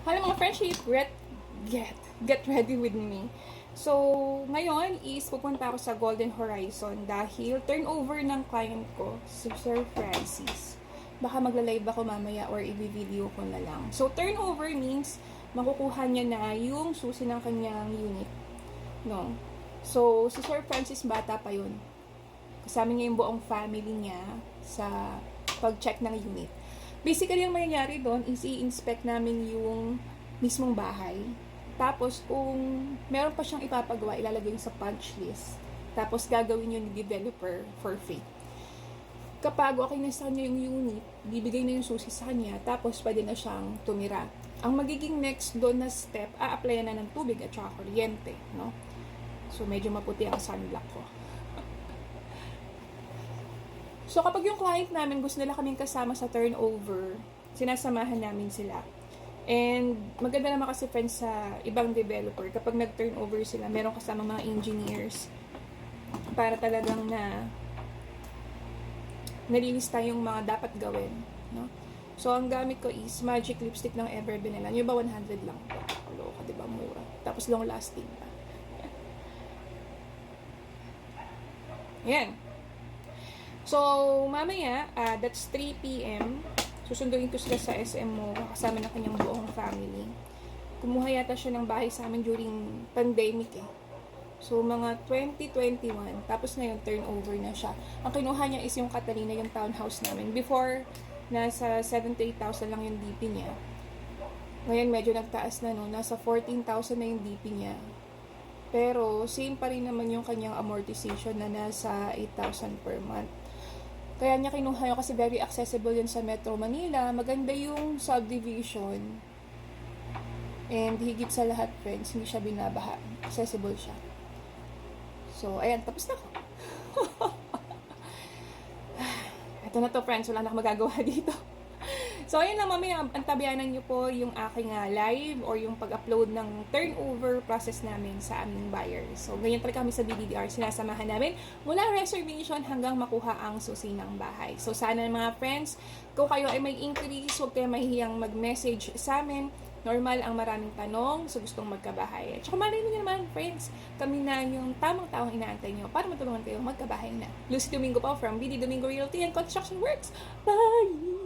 Hello mga friendship, get, get, get ready with me. So, ngayon is pupunta ako sa Golden Horizon dahil turnover ng client ko, si Sir Francis. Baka magla-live ako mamaya or i-video ko na lang. So, turnover means makukuha niya na yung susi ng kanyang unit. No? So, si Sir Francis bata pa yun. Kasama niya yung buong family niya sa pag-check ng unit. Basically, ang mangyayari doon is i-inspect namin yung mismong bahay. Tapos, kung meron pa siyang ipapagawa, ilalagay sa punch list. Tapos, gagawin yun ni developer for free. Kapag okay na sa kanya yung unit, bibigay na yung susi sa kanya, tapos pwede na siyang tumira. Ang magiging next doon na step, a-applyan na ng tubig at saka kuryente, no? So, medyo maputi ang sunblock ko. So, kapag yung client namin gusto nila kaming kasama sa turnover, sinasamahan namin sila. And maganda naman kasi friends sa ibang developer, kapag nag-turnover sila, meron kasama mga engineers para talagang na nalilista yung mga dapat gawin. No? So, ang gamit ko is magic lipstick ng Ever Benelan. Yung ba 100 lang? Loka, di ba? Mura. Tapos long lasting pa. Yan. So, mamaya, ah, that's 3 p.m. Susunduin ko sila sa SM mo, kasama na kanyang buong family. Kumuha yata siya ng bahay sa amin during pandemic eh. So, mga 2021. Tapos ngayon, turnover na siya. Ang kinuha niya is yung Catalina, yung townhouse namin. Before, nasa 78,000 lang yung DP niya. Ngayon, medyo nagtaas na no. Nasa 14,000 na yung DP niya. Pero, same pa rin naman yung kanyang amortization na nasa 8,000 per month. Kaya niya kinuha yun kasi very accessible yun sa Metro Manila. Maganda yung subdivision. And higit sa lahat, friends, hindi siya binabaha. Accessible siya. So, ayan, tapos na ako. Ito na to, friends. Wala na akong magagawa dito. So, ayun lang, mamaya, antabayanan niyo po yung aking ah, live or yung pag-upload ng turnover process namin sa aming buyers. So, ganyan talaga kami sa BDDR. Sinasamahan namin mula reservation hanggang makuha ang susi ng bahay. So, sana mga friends, kung kayo ay may increase, huwag kayo mahihiyang mag-message sa amin. Normal ang maraming tanong sa gustong magkabahay. At saka malay niyo naman, friends, kami na yung tamang taong inaantay niyo para matulungan kayo magkabahay na. Lucy Domingo po from BD Domingo Realty and Construction Works. Bye!